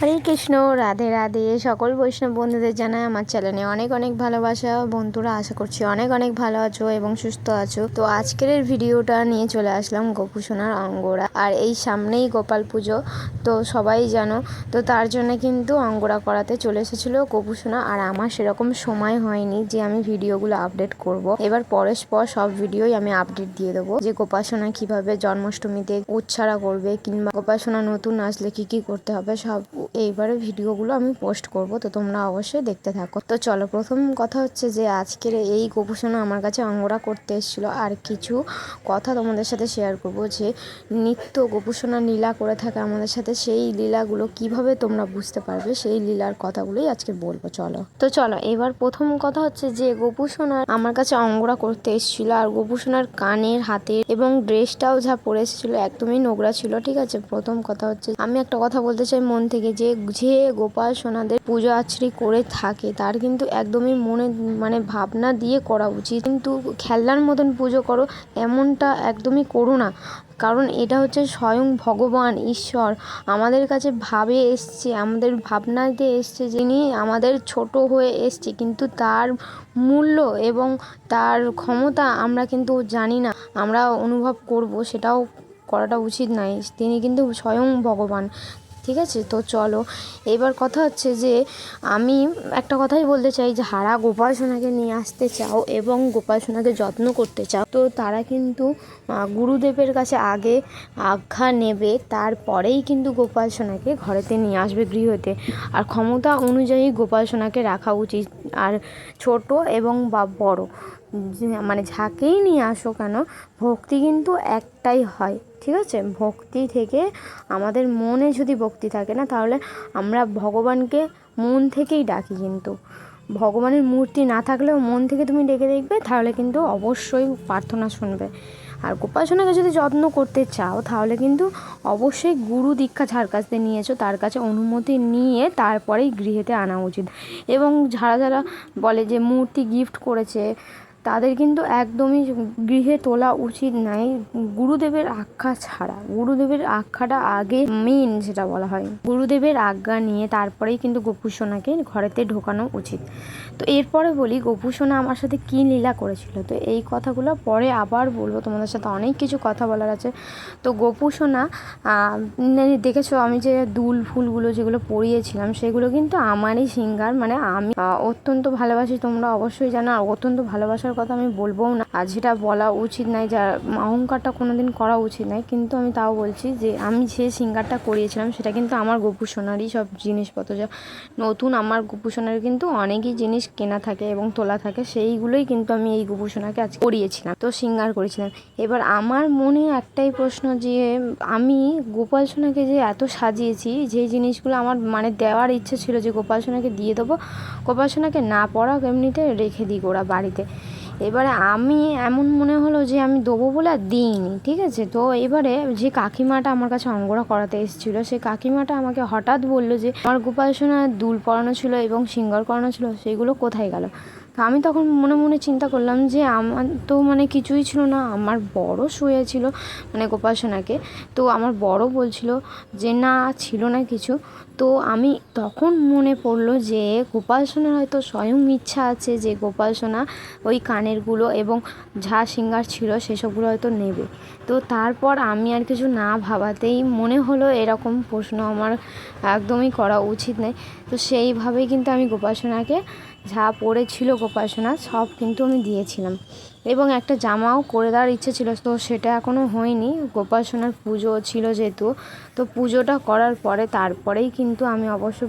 হরে কৃষ্ণ, রাধে রাধে। সকল বৈষ্ণব বন্ধুদের জানাই আমার চ্যানেলে অনেক অনেক ভালোবাসা। বন্ধুরা, আশা করছি অনেক অনেক ভালো আছো এবং সুস্থ আছো। তো আজকের ভিডিওটা নিয়ে চলে আসলাম গোপুসোনার অঙ্গরা আর এই সামনেই গোপাল পুজো। তো সবাই জানো, তো তার জন্য কিন্তু অঙ্গরা করাতে চলে এসেছিল গোপুসোনা আর আমার সেরকম সময় হয়নি যে আমি ভিডিওগুলো আপডেট করব। এবার পরস্পর সব ভিডিওই আমি আপডেট দিয়ে দেবো যে গোপাসনা কীভাবে জন্মাষ্টমীতে উচ্ছারা করবে কিংবা গোপাসনা নতুন আসলে কি কি করতে হবে সব এইবারে ভিডিওগুলো আমি পোস্ট করব, তো তোমরা অবশ্যই দেখতে থাকো। তো চলো, প্রথম কথা হচ্ছে যে আজকের এই গোপুসোনা আমার কাছে অঙ্গরা করতে এসেছিল। আর কিছু কথা তোমাদের সাথে শেয়ার করব যে নিত্য গোপুসোনা লীলা করে থাকে আমাদের সাথে, সেই লীলাগুলো কীভাবে তোমরা বুঝতে পারবে? সেই লীলার কথাগুলোই আজকে বলব, চলো। তো চলো, এবার প্রথম কথা হচ্ছে যে গোপুসোনার আমার কাছে অঙ্গরা করতে এসেছিল। আর গোপুসোনার কানের, হাতের এবং ড্রেসটাও যা পরে এসেছিল, একদমই নোংরা ছিল, ঠিক আছে? প্রথম কথা হচ্ছে, আমি একটা কথা বলতে চাই মন থেকে যে যে গোপাল সোনাদের পুজো আচরি করে থাকে, তার কিন্তু একদমই মনে মানে ভাবনা দিয়ে করা উচিত। কিন্তু খেলনার মতন পুজো করো, এমনটা একদমই করো না। কারণ এটা হচ্ছে স্বয়ং ভগবান, ঈশ্বর। আমাদের কাছে ভাবে এসছে, আমাদের ভাবনাতে এসছে যিনি আমাদের ছোট হয়ে এসছে, কিন্তু তার মূল্য এবং তার ক্ষমতা আমরা কিন্তু জানি না। আমরা অনুভব করব, সেটাও করাটা উচিত নয়। তিনি কিন্তু স্বয়ং ভগবান। ঠিক আছে? তো চলো। এবার কথা হচ্ছে যে, আমি একটা কথাই বলতে চাই যে, হারা গোপাল সোনাকে নিয়ে আসতে চাও এবং গোপাল সোনাকে যত্ন করতে চাও, তো তারা কিন্তু গুরুদেবের কাছে আগে আজ্ঞা নেবে, তারপরেই কিন্তু গোপাল সোনাকে ঘরেতে নিয়ে আসবে গৃহতে। আর ক্ষমতা অনুযায়ী গোপাল সোনাকে রাখা উচিত। আর ছোট এবং বা বড় মানে যাকেই নিয়ে আসো কেন, ভক্তি কিন্তু একটাই হয়। ঠিক আছে? ভক্তি থেকে আমাদের মনে যদি ভক্তি থাকে না, তাহলে আমরা ভগবানকে মন থেকেই ডাকি কিন্তু। ভগবানের মূর্তি না থাকলেও মন থেকে তুমি ডেকে দেখবে, তাহলে কিন্তু অবশ্যই প্রার্থনা শুনবে। আর গোপাসনাকে যদি যত্ন করতে চাও, তাহলে কিন্তু অবশ্যই গুরু দীক্ষা যার কাছ থেকে নিয়েছো, তার কাছে অনুমতি নিয়ে তারপরেই গৃহেতে আনা উচিত। এবং যারা যারা বলে যে মূর্তি গিফট করেছে তাদের কিন্তু একদমই গৃহে তোলা উচিত নাই। গুরুদেবের আখ্যা ছাড়া। গুরুদেবের আখ্যাটা আগে মেন যেটা বলা হয়। গুরুদেবের আজ্ঞা নিয়ে তারপরেই কিন্তু গোপুসোনাকে ঘরেতে ঢোকানো উচিত। তো এরপরে বলি, গোপুসোনা আমার সাথে কী লীলা করেছিল? তো এই কথাগুলো পরে আবার বলব। তোমাদের সাথে অনেক কিছু কথা বলার আছে। তো গোপুসোনা দেখেছ আমি যে দুল ফুলগুলো যেগুলো পরিয়েছিলাম, সেগুলো কিন্তু আমারই সিঙ্গার। মানে আমি অত্যন্ত ভালোবাসি, তোমরা অবশ্যই জানো, আর অত্যন্ত ভালোবাসার কথা আমি বলবোও না। আর যেটা বলা উচিত নাই যার অহংকারটা কোনো দিন করা উচিত নয় কিন্তু আমি তাও বলছি যে আমি যে সিঙ্গারটা করিয়েছিলাম, সেটা কিন্তু আমার গোপু সোনারই সব জিনিসপত্র। যা নতুন আমার গোপু কিন্তু অনেকই জিনিস কেনা থাকে এবং তোলা থাকে, সেইগুলোই কিন্তু আমি এই গোপু সোনাকে আজ করিয়েছিলাম, তো সিঙ্গার করেছিলাম। এবার আমার মনে একটাই প্রশ্ন যে, আমি গোপাল সোনাকে যে এত সাজিয়েছি, যে জিনিসগুলো আমার মানে দেওয়ার ইচ্ছে ছিল যে গোপাল সোনাকে দিয়ে দেবো, গোপাল সোনাকে না পড়াক এমনিতে রেখে দিই ওরা বাড়িতে। এবারে আমি এমন মনে হলো যে আমি দেবো বলে আর দিইনি, ঠিক আছে? তো এবারে যে কাকিমাটা আমার কাছে অঙ্গরা করাতে এসেছিল সেই কাকিমাটা আমাকে হঠাৎ বলল যে, আমার গোপাল সোনার দুল পড়ানো ছিল এবং সিঙ্গার করানো ছিল, সেগুলো কোথায় গেল? আমি তখন মনে মনে চিন্তা করলাম যে আমার তো মানে কিছুই ছিল না, আমার বড় শুয়েছিল মানে গোপাল সোনাকে। তো আমার বড় বলছিল যে না, ছিল না কিছু। তো আমি তখন মনে পড়ল যে গোপাল সোনার হয়তো স্বয়ং ইচ্ছা আছে যে গোপাল সোনা ওই কানেরগুলো এবং যা সিঙ্গার ছিল সেসবগুলো হয়তো নেবে। তো তারপর আমি আর কিছু না ভাবাতেই মনে হলো এরকম প্রশ্ন আমার একদমই করা উচিত নয় তো সেইভাবেই কিন্তু আমি গোপাল সোনাকে যা পড়েছিল গোপাসনা সোনা সব কিন্তু আমি দিয়েছিলাম। এবং একটা জামাও করে দেওয়ার ইচ্ছে ছিল, তো সেটা এখনও হয়নি। গোপাল সোনার পুজো ছিল যেহেতু, তো পুজোটা করার পরে, তারপরেই কিন্তু আমি অবশ্য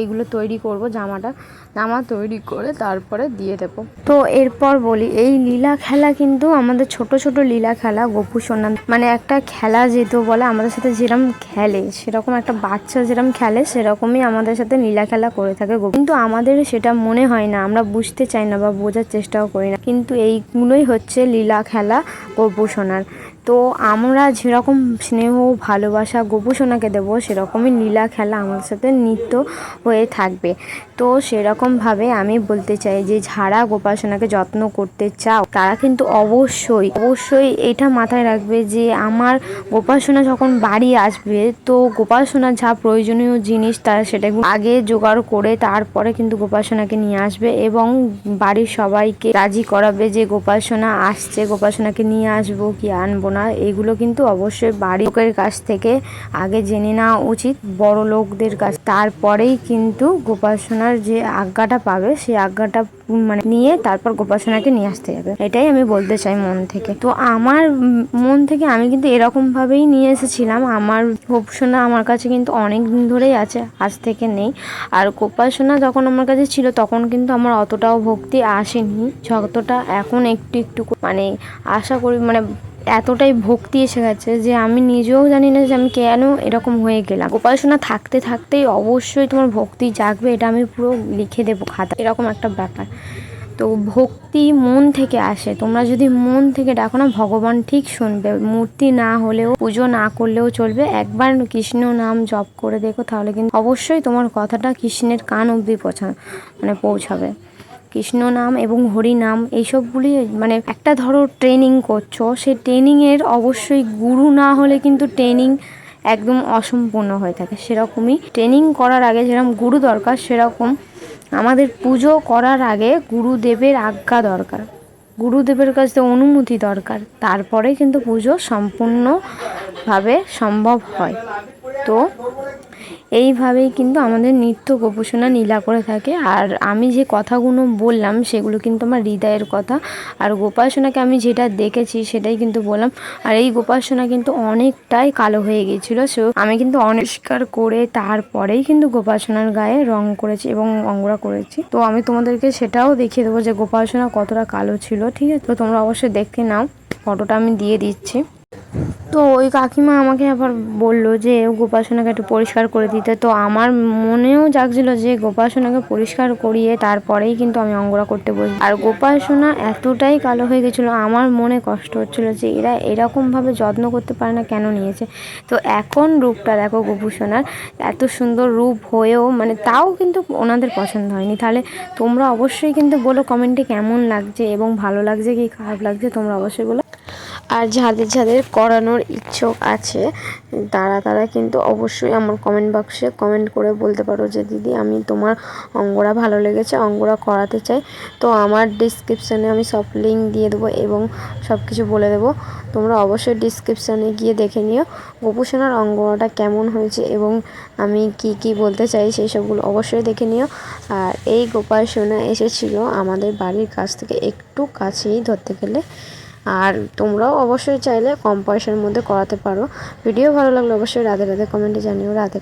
এইগুলো তৈরি করব, জামাটা, জামা তৈরি করে তারপরে দিয়ে দেবো। তো এরপর বলি, এই লীলা খেলা কিন্তু আমাদের ছোট ছোট লীলা খেলা, গোপু সোনা মানে একটা খেলা যেহেতু বলে, আমাদের সাথে যেরকম খেলে, সেরকম একটা বাচ্চা যেরকম খেলে, সেরকমই আমাদের সাথে লীলা খেলা করে থাকে। কিন্তু আমাদের সেটা মনে হয় না, আমরা বুঝতে চাই না বা বোঝার চেষ্টাও করি না। কিন্তু এইগুলোই হচ্ছে লীলা খেলা গোপু সোনার। তো আমরা যেরকম স্নেহ ভালোবাসা গোপু সোনাকে দেবো, সেরকমই লীলা খেলা আমাদের সাথে নিত্য হয়ে থাকবে। তো সেরকমভাবে আমি বলতে চাই যে যারা গোপাসনাকে যত্ন করতে চাও, তারা কিন্তু অবশ্যই অবশ্যই এটা মাথায় রাখবে যে আমার গোপাসনা যখন বাড়ি আসবে, তো গোপাসনার যা প্রয়োজনীয় জিনিস তারা সেটা আগে জোগাড় করে তারপরে কিন্তু গোপাসনাকে নিয়ে আসবে এবং বাড়ির সবাইকে রাজি করাবে যে গোপাসনা আসছে, গোপাসনাকে নিয়ে আসব কি আনব না, এগুলো কিন্তু অবশ্যই বাড়ির লোকের কাছ থেকে আগে জেনে নেওয়া উচিত বড় লোকদের কাছ, তারপরেই কিন্তু গোপাসনার যে আজ্ঞাটা পাবে, সেই আজ্ঞাটা মানে নিয়ে তারপর গোপাসনাকে নিয়ে আসতে যাবে। এটাই আমি বলতে চাই মন থেকে। তো আমার মন থেকে আমি কিন্তু এরকম ভাবেই নিয়ে এসেছিলাম। আমার গোপাসনা আমার কাছে কিন্তু অনেক দিন ধরেই আছে, আজ থেকে নেই। আর গোপাসনা যখন আমার কাছে ছিল, তখন কিন্তু আমার অতটাও ভক্তি আসেনি। যতটা এখন একটু একটু মানে আশা করি মানে এতটাই ভক্তি এসে গেছে যে আমি নিজেও জানি না যে আমি কেন এরকম হয়ে গেলাম। উপাসনা থাকতে থাকতেই অবশ্যই তোমার ভক্তি জাগবে, এটা আমি পুরো লিখে দেবো খাতা। এরকম একটা ব্যাপার। তো ভক্তি মন থেকে আসে। তোমরা যদি মন থেকে ডাকো না, ভগবান ঠিক শুনবে। মূর্তি না হলেও, পুজো না করলেও চলবে। একবার কৃষ্ণ নাম জপ করে দেখো, তাহলে কিন্তু অবশ্যই তোমার কথাটা কৃষ্ণের কান অবধি পৌঁছা মানে পৌঁছাবে। কৃষ্ণ নাম এবং হরি নাম, এইসবগুলি মানে একটা ধরো ট্রেনিং করছ সেই ট্রেনিংয়ের অবশ্যই গুরু না হলে কিন্তু ট্রেনিং একদম অসম্পূর্ণ হয়ে থাকে। সেরকমই ট্রেনিং করার আগে যেরকম গুরু দরকার, সেরকম আমাদের পুজো করার আগে গুরুদেবের আজ্ঞা দরকার। গুরুদেবের কাছ থেকে অনুমতি দরকার, তারপরে কিন্তু পুজো সম্পূর্ণভাবে সম্ভব হয়। তো এইভাবেই কিন্তু আমাদের নিত্য গোপোষণা নীলা করে থাকে। আর আমি যে কথাগুলো বললাম, সেগুলো কিন্তু আমার হৃদয়ের কথা। আর গোপাসনাকে আমি যেটা দেখেছি, সেটাই কিন্তু বললাম। আর এই গোপাসনা কিন্তু অনেকটাই কালো হয়ে গিয়েছিল সো, আমি কিন্তু অনিষ্কার করে তারপরেই কিন্তু গোপাসনার গায়ে রং করেছি এবং অঙ্গরা করেছি। তো আমি তোমাদেরকে সেটাও দেখিয়ে দেবো যে গোপাসনা কতটা কালো ছিল, ঠিক আছে? তো তোমরা অবশ্যই দেখতে নাও। ফটোটা আমি দিয়ে দিচ্ছি। তো ওই কাকিমা আমাকে আবার বলল যে, গোপাসনাকে একটু পরিষ্কার করে দিতে। তো আমার মনেও জাগছিল যে, গোপাসনাকে পরিষ্কার করিয়ে তারপরেই কিন্তু আমি অঙ্গরা করতে বসি আর গোপাসনা এতটাই কালো হয়ে গেছিল, আমার মনে কষ্ট হচ্ছিল যে, এরা এরকমভাবে যত্ন করতে পারে না, কেন নিয়েছে? তো এখন রূপটা দেখো গোপুসোনার, এত সুন্দর রূপ হয়েও মানে তাও কিন্তু ওনাদের পছন্দ হয়নি। তাহলে তোমরা অবশ্যই কিন্তু বলো কমেন্টে কেমন লাগছে এবং ভালো লাগছে কি খারাপ লাগছে, তোমরা অবশ্যই বলো। আর যাদের যাদের করানোর ইচ্ছুক আছে, তারা তারা কিন্তু অবশ্যই আমার কমেন্ট বক্সে কমেন্ট করে বলতে পারো যে, দিদি, আমি তোমার অঙ্গরা ভালো লেগেছে, অঙ্গরা করাতে চাই। তো আমার ডিসক্রিপশানে আমি সব লিঙ্ক দিয়ে দেবো এবং সব কিছু বলে দেবো। তোমরা অবশ্যই ডিসক্রিপশানে গিয়ে দেখে নিও গোপুসোনার অঙ্গটা কেমন হয়েছে এবং আমি কি কি বলতে চাই সেই সবগুলো অবশ্যই দেখে নিও। আর এই গোপাল সোনা এসেছিল আমাদের বাড়ির কাছ থেকে একটু কাছেই ধরতে গেলে। আর তোমরাও অবশ্যই চাইলে কম পয়সার মধ্যে করাতে পারো। ভিডিও ভালো লাগলে অবশ্যই রাধে রাধে কমেন্টে জানিও। রাধে